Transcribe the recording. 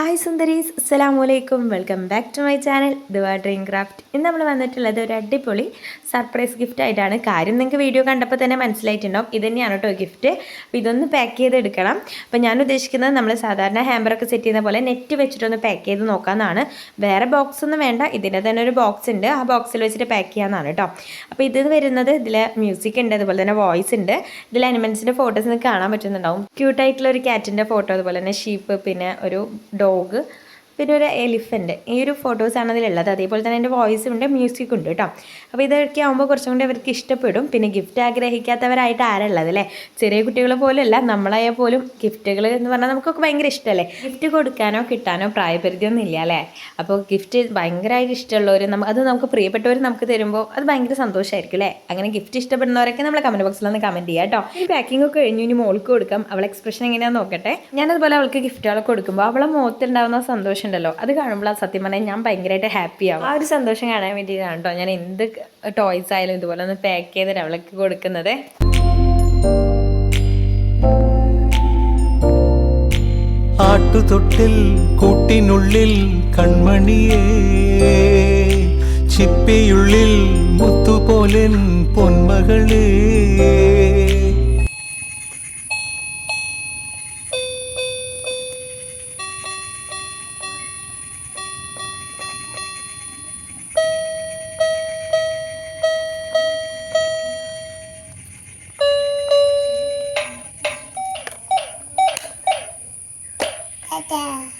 Hi സുന്ദരീസ് അസ്സലാമലൈക്കും welcome back to my channel Dua dream craft ഇന്ന് നമ്മൾ വന്നിട്ടുള്ളത് ഒരു അടിപൊളി സർപ്രൈസ് ഗിഫ്റ്റ് ആയിട്ടാണ്. കാര്യം നിങ്ങൾക്ക് വീഡിയോ കണ്ടപ്പോൾ തന്നെ മനസ്സിലായിട്ടുണ്ടാവും. ഇത് തന്നെയാണ് കേട്ടോ ഗിഫ്റ്റ് അപ്പോൾ ഇതൊന്ന് പാക്ക് ചെയ്ത് എടുക്കണം അപ്പോൾ ഞാൻ ഉദ്ദേശിക്കുന്നത് നമ്മൾ സാധാരണ ഹാമ്പറൊക്കെ സെറ്റ് ചെയ്യുന്ന പോലെ നെറ്റ് വെച്ചിട്ടൊന്ന് പാക്ക് ചെയ്ത് നോക്കാമെന്നാണ്. വേറെ ബോക്സ് ഒന്നും വേണ്ട. ഇതിന്റെ തന്നെ ഒരു ബോക്സ് ഉണ്ട്. ആ ബോക്സിൽ വെച്ചിട്ട് പാക്ക് ചെയ്യാമെന്നാണ് കേട്ടോ. അപ്പോൾ ഇത് വരുന്നത് ഇതിൽ മ്യൂസിക് ഉണ്ട്. അതുപോലെ തന്നെ വോയിസ് ഉണ്ട്. ഇതിൽ അനിമൽസിന്റെ ഫോട്ടോസ് നിങ്ങൾക്ക് കാണാൻ പറ്റുന്നുണ്ടാവും. ക്യൂട്ടായിട്ടുള്ള ഒരു ക്യാറ്റിന്റെ ഫോട്ടോ അതുപോലെ തന്നെ ഷീപ്പ് പിന്നെ ഒരു ഡോഗ് പിന്നെ ഒരു എലിഫന്റ് ഈ ഒരു ഫോട്ടോസാണ് അതിലുള്ളത്. അതേപോലെ തന്നെ എന്റെ വോയിസും ഉണ്ട് മ്യൂസിക്കും ഉണ്ട് കേട്ടോ അപ്പോൾ ഇതൊക്കെ ആകുമ്പോൾ കുറച്ചും കൂടി അവർക്ക് ഇഷ്ടപ്പെടും. പിന്നെ ഗിഫ്റ്റ് ആഗ്രഹിക്കാത്തവരായിട്ട് ആരുള്ളത് അല്ലേ? ചെറിയ കുട്ടികൾ പോലെയല്ല നമ്മളായാൽ പോലും ഗിഫ്റ്റുകൾ എന്ന് പറഞ്ഞാൽ നമുക്കൊക്കെ ഭയങ്കര ഇഷ്ടമല്ലേ? ഗിഫ്റ്റ് കൊടുക്കാനോ കിട്ടാനോ പ്രായപരിധിയൊന്നും ഇല്ല അല്ലേ? അപ്പോൾ ഗിഫ്റ്റ് ഭയങ്കരമായിട്ട് ഇഷ്ടമുള്ളവർ നമുക്ക് അത് നമുക്ക് പ്രിയപ്പെട്ടവർ നമുക്ക് തരുമ്പോൾ അത് ഭയങ്കര സന്തോഷമായിരിക്കും അല്ലേ? അങ്ങനെ ഗിഫ്റ്റ് ഇഷ്ടപ്പെടുന്നവരൊക്കെ നമ്മൾ കമന്റ് ബോക്സിൽ ഒന്ന് കമന്റ് ചെയ്യാം കേട്ടോ ഈ പാക്കിംഗ് ഒക്കെ കഴിഞ്ഞു ഇനി മോൾക്ക് കൊടുക്കാം. അവളെ എക്സ്പ്രഷൻ എങ്ങനെയാണെന്ന് നോക്കട്ടെ. ഞാനതുപോലെ അവൾക്ക് ഗിഫ്റ്റുകളൊക്കെ കൊടുക്കുമ്പോൾ അവളെ മുഖത്തുണ്ടാവുന്ന സന്തോഷം ഉണ്ടല്ലോ. അത് കാണുമ്പോൾ ആ സത്യം പറഞ്ഞാൽ ഞാൻ ഭയങ്കരമായിട്ട് ഹാപ്പി ആവും. ആ ഒരു സന്തോഷം കാണാൻ വേണ്ടിയിട്ടാണ് കേട്ടോ ഞാൻ എന്ത് ടോയ്സ് ആയാലും ഇതുപോലെ ഒന്ന് പാക്ക് ചെയ്തിട്ട് അവൾക്ക് കൊടുക്കുന്നത്. ആട്ടുതൊട്ടിൽ കൂട്ടിനുള്ളിൽ കൺമണിയേ ചിപ്പിയുള്ളിൽ മുത്തുപോലെൻ പൊന്മകളേ. Dada.